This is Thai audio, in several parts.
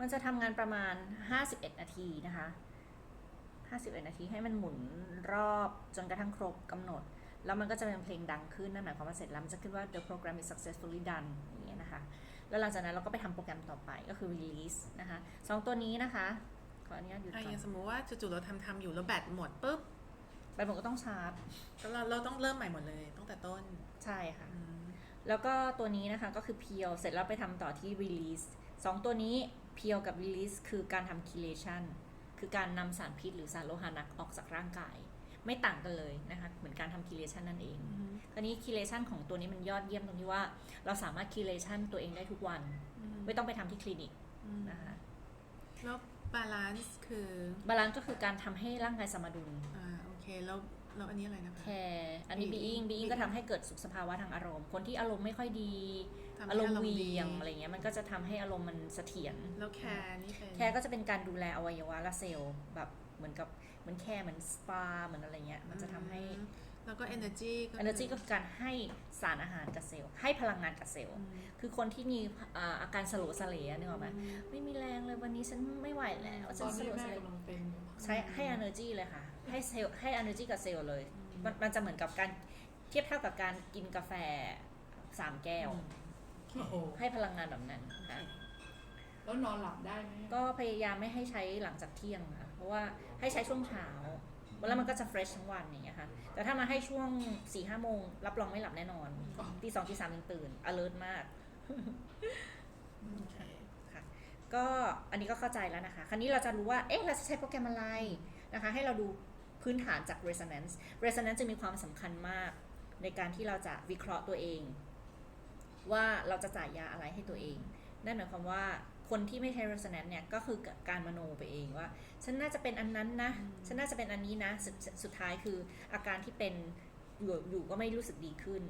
มันจะทำงานประมาณ 51 นาทีนะคะ 51 นาทีให้มันหมุนรอบจนกระทั่งครบกำหนด แล้วมันก็จะเป็นเพลงดังขึ้นนั่นหมายความว่าเสร็จแล้วมันจะขึ้นว่า the program is successfully done อย่างเงี้ยนะคะ แล้วหลังจากนั้นเราก็ไปทำโปรแกรมต่อไปก็คือ release นะคะสองตัวนี้นะคะ ขออนุญาตหยุดอะก่ออย่างนสมมุติว่าจู่ๆเราทำทำอยู่แล้วแบตหมดปุ๊บไปผมก็ต้องชาร์จแล้วเราเราต้องเริ่มใหม่หมดเลยตั้งแต่ต้น ใช่ค่ะ อืม แล้วก็ตัวนี้นะคะก็คือ peel เสร็จแล้วไปทำต่อที่ release สองตัวนี้ peel กับ release คือการทำ chelation คือการนำสารพิษหรือสารโลหะหนักออกจากร่างกาย ไม่ต่างกันเลยนะคะเหมือนการทำ chelation นั่นเองอืมคราวนี้ chelation ของตัวนี้มันยอดเยี่ยมตรงที่ว่า เราสามารถ chelation ตัวเองได้ทุกวันอืมไม่ต้องไปทำที่คลินิกอืมนะคะแล้วบาลานซ์คือบาลานซ์ก็คือการทำให้ร่างกายสมดุลอ่าโอเคแล้ว แล้วอันนี้อะไรนะคะ แคร์อันนี้ being being being ก็ทำให้เกิดสุขสภาวะทางอารมณ์ คนที่อารมณ์ไม่ค่อยดี ทำให้อารมณ์อารมณ์เหดีวียงอะไรเงี้ยมันก็จะทำให้อารมณ์มันเสถียร แล้วแคร์นี่เป็นแคร์ก็จะเป็นการดูแลอวัยวะและเซลล์แบบเหมือนกับเหมือนแคร์เหมือนสปาเหมือนอะไรเงี้ยมันจะทำให้ อืมแล้วก็ energy ก็คื energy ก็คือการให้สารอาหารกับเซลล์ให้พลังงานกับเซลล์อืมคือคนที่มีอ่าอาการสโลว์สเลนึกออกไหมไม่มีแรงเลยวันนี้ฉันไม่ไหวแล้วตฉัอนนสนี้โลว์สแม่เลกำลังเป็นอยู่ ใช้ให้ energy เลยค่ะ ให้เซลล์ให้ energy กับเซลล์เลย มันมันจะเหมือนกับการเทียบเท่ากับการกินกาแฟสามแก้ว โอ้โหให้พลังงานแบบนั้นค่ะ แล้วนอนหลับได้ไหมก็พยายามไม่ให้ใช้หลังจากเที่ยงค่ะ เพราะว่าให้ใช้ช่วงเช้าแล้วมันก็จะเฟรชทั้งวันอย่างเงี้ยค่ะ แต่ถ้ามาให้ช่วง4ี่ห้าโมง รับรองไม่หลับแน่นอนตีสองตีสามยังตื่น alert มาก โอเคค่ะ ก็อันนี้ก็เข้าใจแล้วนะคะ คราวนี้เราจะรู้ว่า เอ๊ะ เราจะใช้โปรแกรมอะไรนะคะ ให้เราดูพื้นฐานจาก resonance resonance จะมีความสำคัญมาก ในการที่เราจะวิเคราะห์ตัวเอง ว่าเราจะจ่ายยาอะไรให้ตัวเอง นั่นหมายความว่าคนที่ไม่ใช้ resonance เนี่ยก็คือการมโนไปเองว่า ฉันน่าจะเป็นอันนั้นนะ ฉันน่าจะเป็นอันนี้นะสสุดท้ายคืออาการที่เป็นอยู่อยู่ก็ไม่รู้สึกดีขึ้น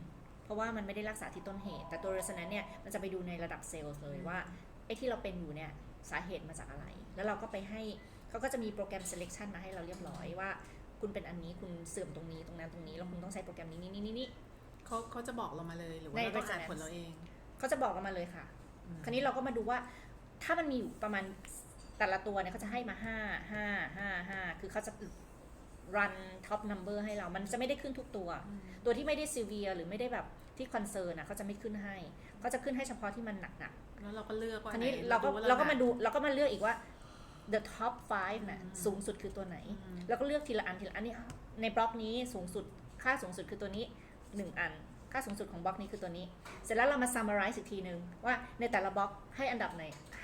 เพราะว่ามันไม่ได้รักษาที่ต้นเหตุ แต่ตัว resonance เนี่ยมันจะไปดูในระดับเซลล์เลยว่า ไอ้ที่เราเป็นอยู่เนี่ยสาเหตุมาจากอะไร แล้วเราก็ไปให้เขาก็จะมีโปรแกรม selection มาให้เราเรียบร้อยว่า คุณเป็นอันนี้คุณเสื่อมตรงนี้ตรงนั้นตรงนี้แล้วคุณต้องใช้โปรแกรมนี้นี่นี่นี่ เขาเขาจะบอกเรามาเลยหรือว่าในเราต้องอ่าน resonance ผลเราเองเขาจะบอกเรามาเลยค่ะอืมคราวนี้เราก็มาดูว่า ถ้ามันมีอยู่ประมาณแต่ละตัวเนี่ยเขาจะให้มาห้าห้าห้าห้าคือเขาจะ run top number ให้เรา มันจะไม่ได้ขึ้นทุกตัวอืมตัวที่ไม่ได้ severe หรือไม่ได้แบบที่คอนเซิร์นนะเขาจะไม่ขึ้นให้เขาจะขึ้นให้เฉพาะที่มันหนักแล้วเราก็เลือกๆว่าคราวนี้ไหเราก็ว่เราก็หนัมาดูเราก็มาเลือกอีกว่า the top five น่ะอืมสูงสุดคือตัวไหนอืมแล้วก็เลือกทีละอันทีละอันนี้ในบล็อกนี้สูงสุดค่าสูงสุดคือตัวนี้หนึ่งอัน ค่าสูงสุดของบล็อกนี้คือตัวนี้ เสร็จแล้วเรามา summarize อีกทีนึงว่าในแต่ละบล็อกให้อันดับไหน